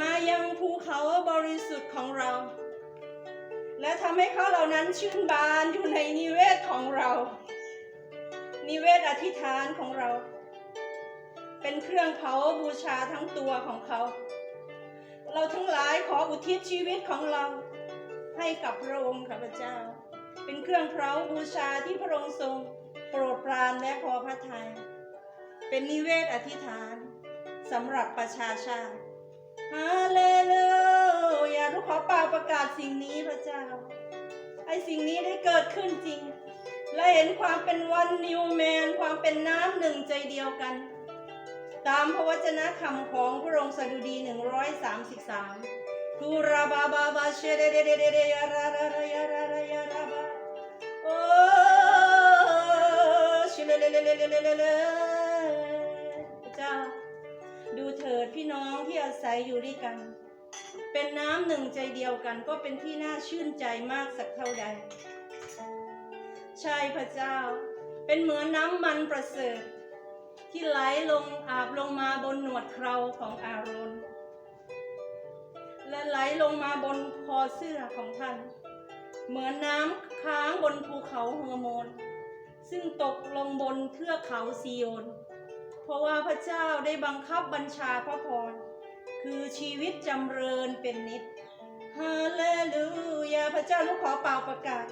มายังภูเขาบริสุทธิ์ของเรา และทำให้เขาเหล่านั้นชื่นบานอยู่ในนิเวศของเรา นิเวศอธิษฐานของเรา เป็นเครื่องเผาบูชาทั้งตัวของเขา เราทั้งหลายขออุทิศชีวิตของเรา ให้กับพระองค์ข้าพเจ้า เป็นเครื่องเผาบูชาที่พระองค์ทรง โปรดปรานและพอพระทัยเป็นนิเวศอธิษฐานสำหรับประชาชาติ ฮาเลลูยาทุกขอเป่าประกาศสิ่งนี้พระเจ้าให้สิ่งนี้ได้เกิดขึ้นจริง และเห็นความเป็นวันนิวแมนความเป็นน้ำหนึ่งใจเดียวกัน ตามพระวจนะคำของพระองค์สดุดี 133คูราบาบาบาเชเดเดเดเดเดยารารารายารารายาราบาโอ้ชิเลเลเลเลเลเลเล ดูเถิดพี่น้องที่อาศัยอยู่ด้วยกัน เป็นน้ำหนึ่งใจเดียวกันก็เป็นที่น่าชื่นใจมากสักเท่าใด ใช่พระเจ้า เป็นเหมือนน้ำมันประเสริฐ ที่ไหลลงอาบลงมาบนหนวดเคราของอาโรนและไหลลงมาบนคอเสื้อของท่าน เหมือนน้ำค้างบนภูเขาเฮอร์โมน ซึ่งตกลงบนเทือกเขาซีโยน เพราะว่าพระเจ้าได้บังคับบัญชาพระพร คือชีวิตจำเริญเป็นนิดฮาเลลูยาพระเจ้าลูกขอเป่าประกาศ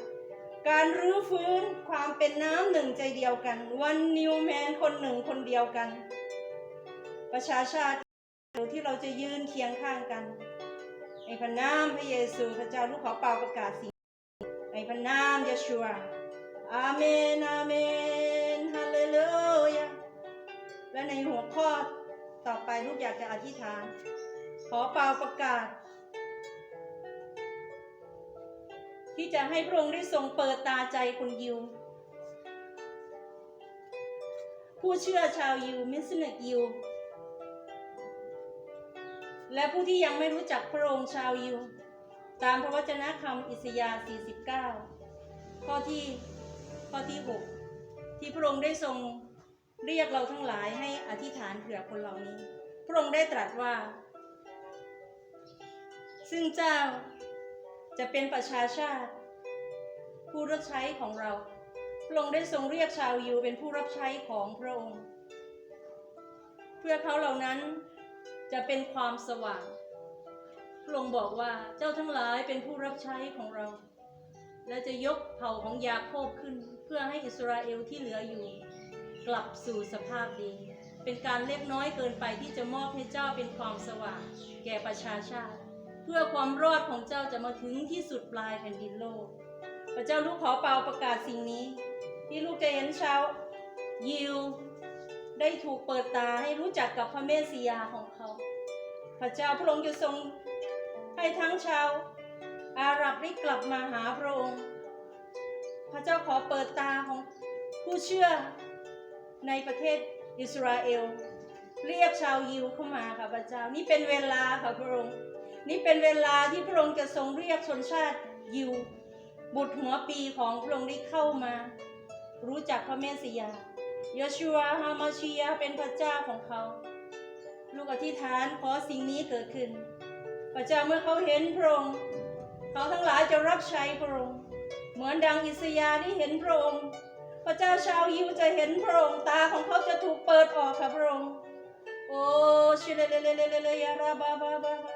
การรื้อฟื้นความเป็นน้ำหนึ่งใจเดียวกัน วันนิวแมนคนหนึ่งคนเดียวกัน ประชาชาติที่เราจะยืนเคียงข้างกัน ในพระนามพระเยซูพระเจ้าลูกขอเป่าประกาศสิ่งในพระนามยชัวอาเมนอาเมนฮาเลลู และในหัวข้อต่อไปลูกอยากจะอธิษฐาน ขอเป่าประกาศ ที่จะให้พระองค์ได้ทรงเปิดตาใจคนยิว ผู้เชื่อชาวยิวมิสเนกยิว และผู้ที่ยังไม่รู้จักพระองค์ชาวยิว ตามพระวจนะคำอิสยาห์49 ข้อที่ข้อที่ 6 ที่พระองค์ได้ทรง เรียกเราทั้งหลายให้อธิษฐานเผื่อคนเหล่านี้ พระองค์ได้ตรัสว่า ซึ่งเจ้าจะเป็นประชาชาติ ผู้รับใช้ของเรา พระองค์ได้ทรงเรียกชาวยิวเป็นผู้รับใช้ของพระองค์ เพื่อเขาเหล่านั้นจะเป็นความสว่าง พระองค์บอกว่าเจ้าทั้งหลายเป็นผู้รับใช้ของเรา และจะยกเผ่าของยาโคบขึ้นเพื่อให้อิสราเอลที่เหลืออยู่ กลับสู่สภาพดี เป็นการเล็กน้อยเกินไปที่จะมอบให้เจ้าเป็นความสว่าง แก่ประชาชาติ เพื่อความรอดของเจ้าจะมาถึงที่สุดปลายแผ่นดินโลก พระเจ้าลูกขอเป่าประกาศสิ่งนี้ ที่ลูกจะเห็นชาวยิวได้ถูกเปิดตาให้รู้จักกับพระเมสสิยาของเขา พระเจ้าพระองค์จะทรงให้ทั้งชาวอาหรับได้กลับมาหาพระองค์ พระเจ้าขอเปิดตาของผู้เชื่อ ในประเทศอิสราเอล เรียกชาวยิวเข้ามาค่ะพระเจ้า นี่เป็นเวลาค่ะพระองค์ นี่เป็นเวลาที่พระองค์จะทรงเรียกชนชาติยิว บุตรหัวปีของพระองค์ได้เข้ามา รู้จักพระเมสสิยาโยชัวฮามาชียาเป็นพระเจ้าของเขา ลูกอธิษฐานขอสิ่งนี้เกิดขึ้น พระเจ้าเมื่อเขาเห็นพระองค์เขาทั้งหลายจะรับใช้พระองค์ เหมือนดังอิสยาห์ที่เห็นพระองค์ พระเจ้าชาวยิวจะเห็นพระองค์ตาของเขาจะถูกเปิดออกค่ะพระองค์โอ้ชิเลเลเลเลเลเลยาราบาบาบาบา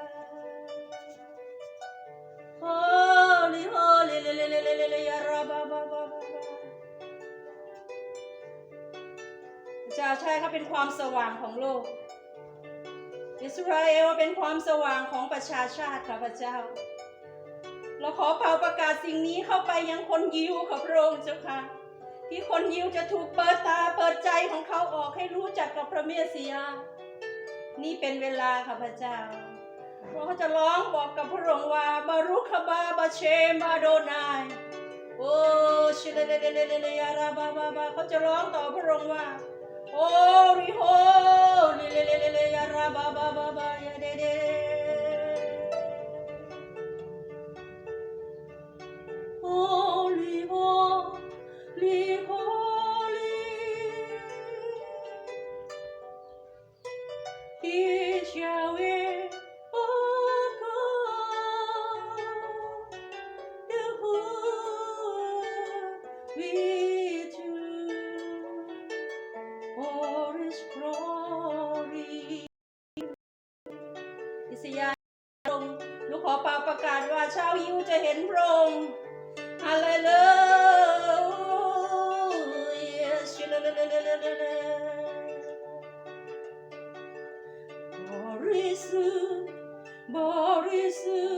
โฮลิโฮลิเลเลเลเลเลเลยาราบาบาบาบาบาพระเจ้าใช่เขาเป็นความสว่างของโลก อิสราเอลเป็นความสว่างของประชาชาติค่ะพระเจ้าเราขอเป่าประกาศสิ่งนี้เข้าไปยังคนยิวค่ะพระองค์เจ้าค่ะ ที่คนยิวจะถูกเปิดตาเปิดใจของเขาออกให้รู้จักกับพระเมสสิยา นี่เป็นเวลาค่ะพระเจ้าเพราะเขาจะร้องบอกกับพระองค์ว่าบารุคบาบาเชมาโดนายโอ้ชิเลเลเลเลเลยาราบาบาบาเขาจะร้องต่อพระองค์ว่า โอ้ริโฮลเลเลเลเลยาราบาบาบา No, no, no, no, no, no. อิสยาลงลูกขอปาประกาศว่าชาวยิวจะเห็นพรองค์เลลูยา ชิล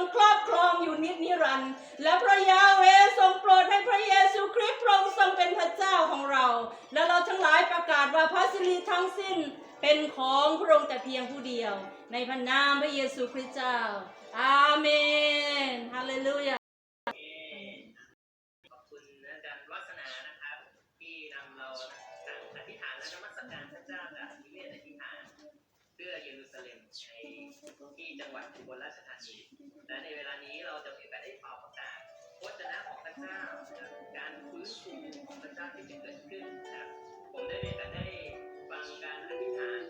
รงครอบครองอยู่นิจนิรันดร์และพระยาเวทรงโปรดให้พระเยซูคริสต์พระองค์ทรงเป็นพระเจ้าของเรา และเราทั้งหลายประกาศว่าพระสิริทั้งสิ้นเป็นของพระองค์แต่เพียงผู้เดียว ในพระนามพระเยซูคริสต์เจ้า อาเมนฮาเลลูยาขอบคุณอาจารย์วัฒนานะครับ ที่นำเราอธิษฐานและนมัสการพระเจ้าจากนิเวศอธิษฐานเพื่อเยรูซาเล็มในที่จังหวัดอุบลราช นะของพราบการฟื้นฟูของพระเจ้าที่จะเกิดขึ้นนะครับผมได้มีโอกาสได้ฟังการอธิษฐาน